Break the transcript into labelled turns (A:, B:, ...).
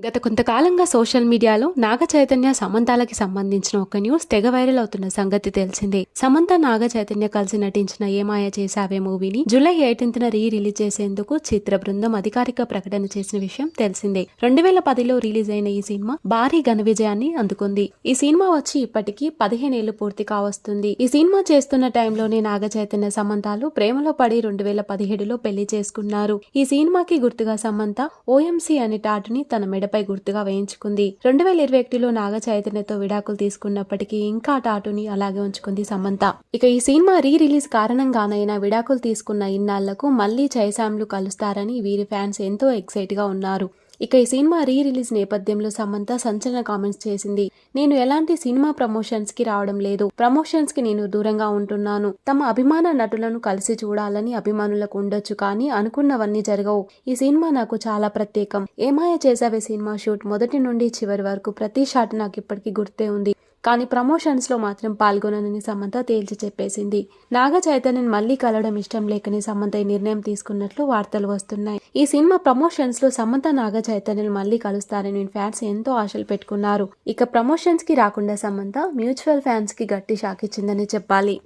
A: గత కొంతకాలంగా సోషల్ మీడియాలో నాగ చైతన్య సమంతాలకి సంబంధించిన ఒక న్యూస్ తెగ వైరల్ అవుతున్న సంగతి తెలిసిందే. సమంత నాగ చైతన్య కలిసి నటించిన ఏమాయ చేసావే మూవీని జూలై ఎయిటీన్త్న రీ రిలీజ్ చేసేందుకు చిత్ర బృందం అధికారిక ప్రకటన చేసిన విషయం తెలిసిందే. రెండు వేల పదిలో రిలీజ్ అయిన ఈ సినిమా భారీ ఘన విజయాన్ని అందుకుంది. ఈ సినిమా వచ్చి ఇప్పటికీ పదిహేనేళ్ళు పూర్తి కావస్తుంది. ఈ సినిమా చేస్తున్న టైంలోనే నాగ చైతన్య సమంతాలు ప్రేమలో పడి రెండు వేల పదిహేడులో పెళ్ళి చేసుకున్నారు. ఈ సినిమాకి గుర్తుగా సమంత ఓఎంసీ అనే టాటుని తన మెడపై గుర్తుగా వేయించుకుంది. రెండు వేల ఇరవై ఒకటిలో నాగ చైతన్యతో విడాకులు తీసుకున్నప్పటికీ ఇంకా టాటూని అలాగే ఉంచుకుంది సమంత. ఇక ఈ సినిమా రీ రిలీజ్ కారణంగానైనా విడాకులు తీసుకున్న ఇన్నాళ్ళకు మళ్ళీ జయశామ్లు కలుస్తారని వీరి ఫ్యాన్స్ ఎంతో ఎక్సైట్గా ఉన్నారు. ఇక ఈ సినిమా రీ రిలీజ్ నేపథ్యంలో సమంత సంచలన కామెంట్స్ చేసింది. నేను ఎలాంటి సినిమా ప్రమోషన్స్కి రావడం లేదు. ప్రమోషన్స్కి నేను దూరంగా ఉంటున్నాను. తమ అభిమాన నటులను కలిసి చూడాలని అభిమానులకు ఉండొచ్చు కానీ అనుకున్నవన్నీ జరగవు. ఈ సినిమా నాకు చాలా ప్రత్యేకం. ఏమాయ చేసావే సినిమా షూట్ మొదటి నుండి చివరి వరకు ప్రతి షాట్ నాకు ఇప్పటికీ గుర్తే ఉంది. కానీ ప్రమోషన్స్లో మాత్రం పాల్గొననని సమంత తేల్చి చెప్పేసింది. నాగ చైతన్యన్ మళ్ళీ కలవడం ఇష్టం లేకని సమంత ఈ నిర్ణయం తీసుకున్నట్లు వార్తలు వస్తున్నాయి. ఈ సినిమా ప్రమోషన్స్లో సమంత నాగ చైతన్యని మళ్ళీ కలుస్తారని ఫ్యాన్స్ ఎంతో ఆశలు పెట్టుకున్నారు. ఇక ప్రమోషన్స్కి రాకుండా సమంత మ్యూచువల్ ఫ్యాన్స్కి గట్టి షాక్ ఇచ్చిందని చెప్పాలి.